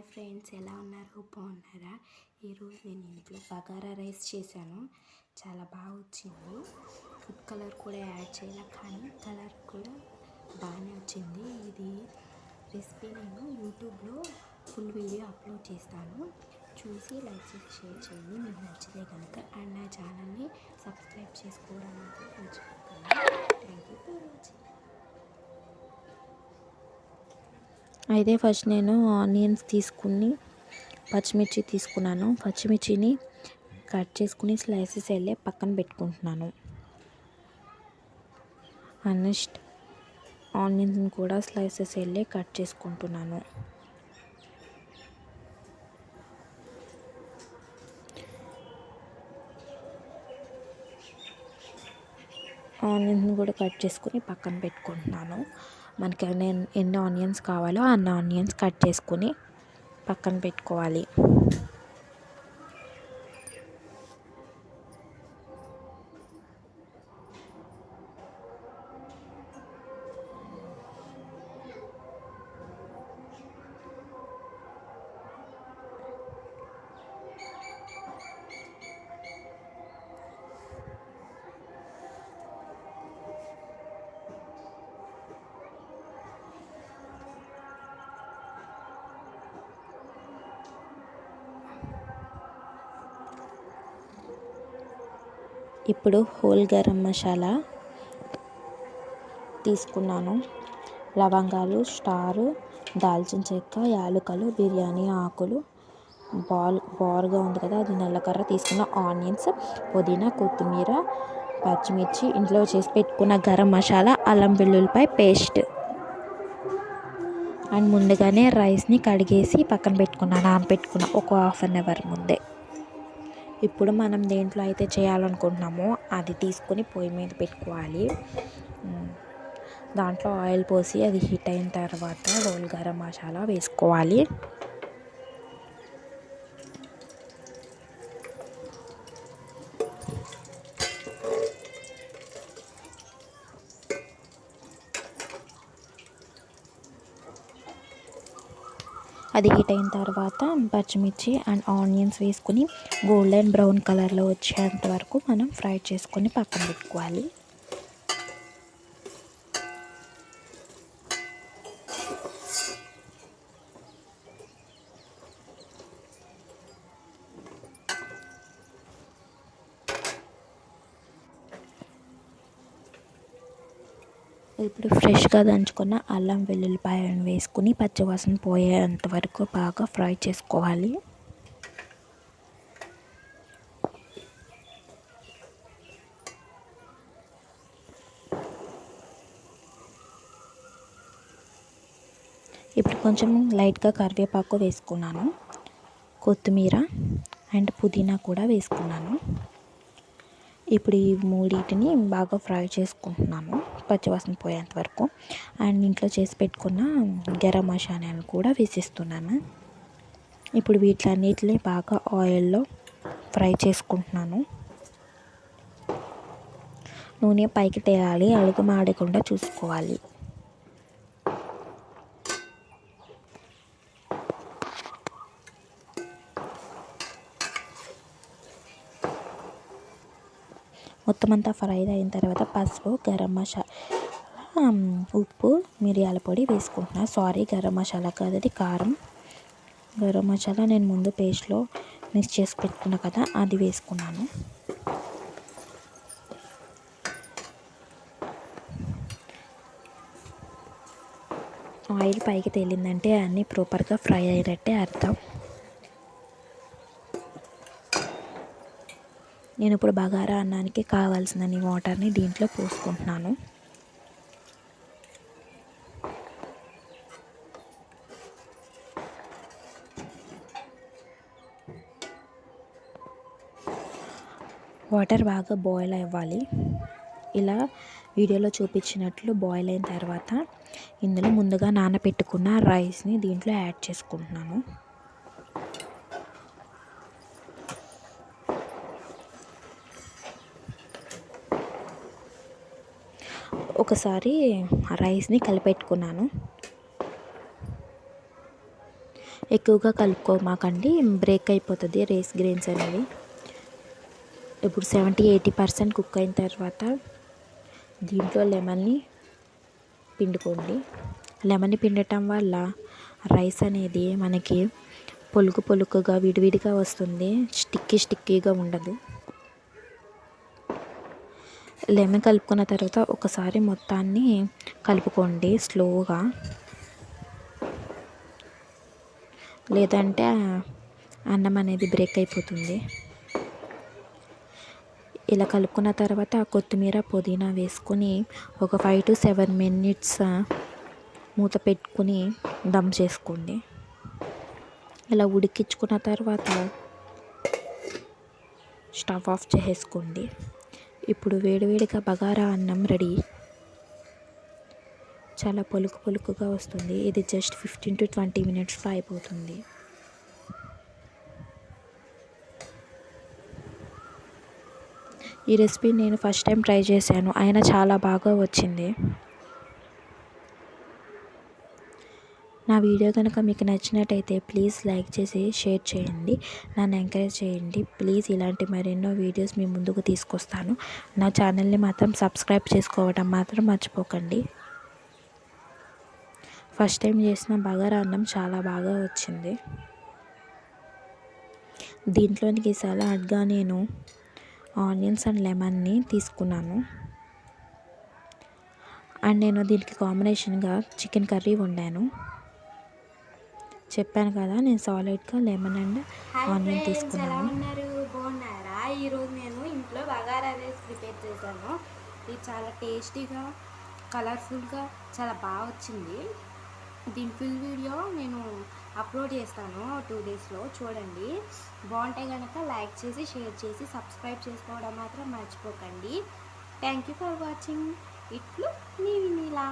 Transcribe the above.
Hi friends ఎలా ఉన్నారు? బాగున్నారా? ఈరోజు నేను ఇంట్లో బగారా రైస్ చేశాను. చాలా బాగా వచ్చింది. ఫుడ్ కలర్ కూడా యాడ్ చేయాలి కానీ కలర్ కూడా బాగానే వచ్చింది. ఇది రెసిపీ నేను యూట్యూబ్లో ఫుల్ వీడియో అప్లోడ్ చేస్తాను. చూసి లైక్ చేసి షేర్ చేయండి. మీకు నచ్చితే కనుక అండ్ నా ఛానల్ని సబ్స్క్రైబ్ చేసుకోవడం అయితే మర్చిపోకండి. Thank you for watching. అయితే ఫస్ట్ నేను ఆనియన్స్ తీసుకుని పచ్చిమిర్చి తీసుకున్నాను. పచ్చిమిర్చిని కట్ చేసుకుని స్లైసెస్ వెళ్ళి పక్కన పెట్టుకుంటున్నాను. నెక్స్ట్ ఆనియన్స్ని కూడా స్లైసెస్ వెళ్ళి కట్ చేసుకుంటున్నాను. ఆనియన్స్ని కూడా కట్ చేసుకుని పక్కన పెట్టుకుంటున్నాను. మనకి నేను ఎన్ని ఆనియన్స్ కావాలో అన్ని ఆనియన్స్ కట్ చేసుకుని పక్కన పెట్టుకోవాలి. ఇప్పుడు హోల్ గరం మసాలా తీసుకున్నాను. లవంగాలు స్టారు దాల్చిన చెక్క యాలకులు బిర్యానీ ఆకులు. బాల్ బారుగా ఉంది కదా అది నల్లకర్ర తీసుకున్న ఆనియన్స్ పుదీనా కొత్తిమీర పచ్చిమిర్చి ఇంట్లో చేసి పెట్టుకున్న గరం మసాలా అల్లం వెల్లుల్లిపాయ పేస్ట్. అండ్ ముందుగానే రైస్ని కడిగేసి పక్కన పెట్టుకున్నాను నానబెట్టుకున్న ఒక హాఫ్ అన్ అవర్ ముందే. ఇప్పుడు మనం దేంట్లో అయితే చేయాలనుకుంటున్నామో అది తీసుకొని పొయ్యి మీద పెట్టుకోవాలి. దాంట్లో ఆయిల్ పోసి అది హీట్ అయిన తర్వాత రోల్ గరం మసాలా వేసుకోవాలి. అది హీట్ అయిన తర్వాత పచ్చిమిర్చి అండ్ ఆనియన్స్ వేసుకుని గోల్డెన్ బ్రౌన్ కలర్లో వచ్చేంత వరకు మనం ఫ్రై చేసుకొని పక్కన పెట్టుకోవాలి. ఇప్పుడు ఫ్రెష్గా దంచుకున్న అల్లం వెల్లుల్లిపాయలను వేసుకుని పచ్చివాసన పోయేంత వరకు బాగా ఫ్రై చేసుకోవాలి. ఇప్పుడు కొంచెం లైట్గా కరివేపాకు వేసుకున్నాను. కొత్తిమీర అండ్ పుదీనా కూడా వేసుకున్నాను. ఇప్పుడు ఈ మూడింటిని బాగా ఫ్రై చేసుకుంటున్నాను పచ్చివాసన పోయేంత వరకు. అండ్ ఇంట్లో చేసి పెట్టుకున్న గరం మసాలాను కూడా వేసిస్తున్నాను. ఇప్పుడు వీటిలన్నిటిని బాగా ఆయిల్లో ఫ్రై చేసుకుంటున్నాను. నూనె పైకి తేయాలి అడుగు మాడకుండా చూసుకోవాలి. మొత్తం అంతా ఫ్రై అయిన తర్వాత పసుపు గరం మసాలా ఉప్పు మిరియాల పొడి వేసుకుంటున్నా. సారీ గరం మసాలా కాదు అది కారం. గరం మసాలా నేను ముందు పేస్ట్లో మిక్స్ చేసి పెట్టుకున్నా కదా అది వేసుకున్నాను. ఆయిల్ పైకి తేలిందంటే అన్నీ ప్రాపర్గా ఫ్రై అయినట్టే అర్థం. నేను ఇప్పుడు బగారా అన్నానికి కావాల్సిన వాటర్ని దీంట్లో పోసుకుంటున్నాను. వాటర్ బాగా బాయిల్ అవ్వాలి. ఇలా వీడియోలో చూపించినట్లు బాయిల్ అయిన తర్వాత ఇందులో ముందుగా నానబెట్టుకున్న రైస్ని దీంట్లో యాడ్ చేసుకుంటున్నాను. ఒకసారి రైస్ని కలిపెట్టుకున్నాను. ఎక్కువగా కలుపుకోమాకండి బ్రేక్ అయిపోతుంది రైస్ గ్రెయిన్స్ అనేవి. ఇప్పుడు సెవెంటీ ఎయిటీ పర్సెంట్ కుక్ అయిన తర్వాత దీంట్లో లెమన్ని పిండుకోండి. లెమన్ని పిండటం వల్ల రైస్ అనేది మనకి పొలుకు పొలుకుగా విడివిడిగా వస్తుంది. స్టిక్కీ స్టిక్కీగా ఉండదు. లెమన్ కలుపుకున్న తర్వాత ఒకసారి మొత్తాన్ని కలుపుకోండి స్లోగా. లేదంటే అన్నం అనేది బ్రేక్ అయిపోతుంది. ఇలా కలుపుకున్న తర్వాత కొత్తిమీర పుదీనా వేసుకొని ఒక ఫైవ్ టు సెవెన్ మినిట్స్ మూత పెట్టుకుని దమ్ చేసుకోండి. ఇలా ఉడికించుకున్న తర్వాత స్టవ్ ఆఫ్ చేసుకోండి ఇప్పుడు వేడివేడిగా బగారా అన్నం రెడీ. చాలా పొలుకు పొలుకుగా వస్తుంది. ఇది జస్ట్ ఫిఫ్టీన్ టు ట్వంటీ మినిట్స్లో అయిపోతుంది. ఈ రెసిపీ నేను ఫస్ట్ టైం ట్రై చేశాను. అయినా చాలా బాగా వచ్చింది. నా వీడియో కనుక మీకు నచ్చినట్టయితే ప్లీజ్ లైక్ చేసి షేర్ చేయండి. నన్ను ఎంకరేజ్ చేయండి. ప్లీజ్ ఇలాంటి మరెన్నో వీడియోస్ మీ ముందుకు తీసుకొస్తాను. నా ఛానల్ని మాత్రం సబ్స్క్రైబ్ చేసుకోవడం మాత్రం మర్చిపోకండి. ఫస్ట్ టైం చేసిన బగారా అన్నం చాలా బాగా వచ్చింది. దీంట్లోనికి సలాడ్గా నేను ఆనియన్స్ అండ్ లెమన్ని తీసుకున్నాను. అండ్ నేను దీనికి కాంబినేషన్గా చికెన్ కర్రీ వండాను. చెప్పాను కదా నేను సాలిడ్గా లెమన్ అండ్ ఆనియన్ తీసుకున్నాను. ఉన్నారు? బాగున్నారా? ఈరోజు నేను ఇంట్లో బగారా రైస్ ప్రిపేర్ చేశాను. ఇది చాలా టేస్టీగా కలర్ఫుల్గా చాలా బాగా వచ్చింది. దీని ఫుల్ వీడియో నేను అప్లోడ్ చేస్తాను టూ డేస్లో చూడండి. బాగుంటే కనుక లైక్ చేసి షేర్ చేసి సబ్స్క్రైబ్ చేసుకోవడం మాత్రం మర్చిపోకండి. థ్యాంక్ యూ ఫర్ వాచింగ్ ఇట్లు నీ వినీలా.